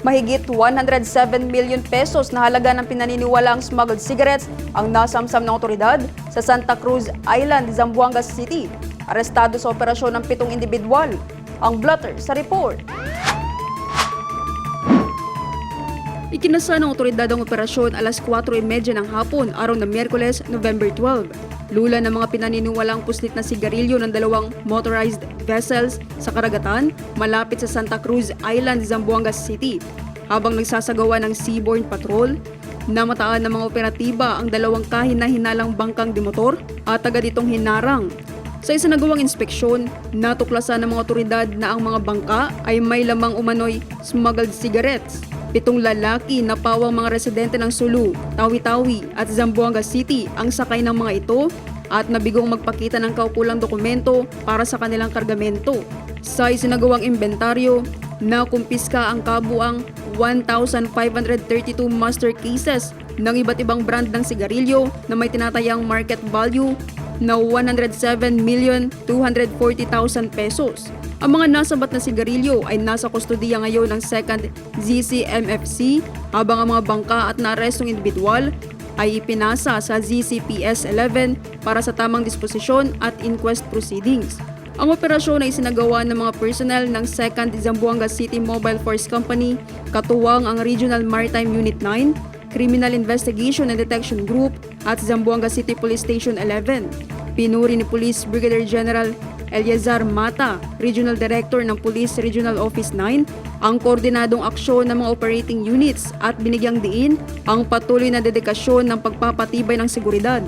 Mahigit 107 million pesos na halaga ng pinaniniwalaang smuggled cigarettes ang nasamsam ng otoridad sa Santa Cruz Island, Zamboanga City. Arestado sa operasyon ng pitong individual. Ang blotter sa report. Ikinasa ng otoridad ang operasyon alas 4.30 ng hapon, araw ng Miyerkules, November 12. Lula ng mga pinaniniwalang puslit na sigarilyo ng dalawang motorized vessels sa karagatan malapit sa Santa Cruz Island, Zamboanga City. Habang nagsasagawa ng seaborne patrol, namataan ng mga operatiba ang dalawang kahina-hinalang bangkang dimotor at taga ditong hinarang sa isinagawang inspeksyon, natuklasan ng mga otoridad na ang mga bangka ay may lamang umano'y smuggled cigarettes. Pitong lalaki na pawang mga residente ng Sulu, Tawi-Tawi at Zamboanga City ang sakay ng mga ito at nabigong magpakita ng kaukulang dokumento para sa kanilang kargamento. Sa isinagawang inventaryo, nakumpiska ang kabuang 1,532 master cases ng iba't ibang brand ng sigarilyo na may tinatayang market value na 107,240,000 pesos. Ang mga nasabat na sigarilyo ay nasa kustodiya ngayon ng 2nd ZCMFC habang ang mga bangka at naarestong individual ay ipinasa sa ZCPS 11 para sa tamang disposisyon at inquest proceedings. Ang operasyon ay sinagawa ng mga personnel ng 2nd Zamboanga City Mobile Force Company, katuwang ang Regional Maritime Unit 9, Criminal Investigation and Detection Group at Zamboanga City Police Station 11. Pinuri ni Police Brigadier General Eliazar Mata, Regional Director ng Police Regional Office 9, ang koordinadong aksyon ng mga operating units at binigyang diin ang patuloy na dedikasyon ng pagpapatibay ng seguridad.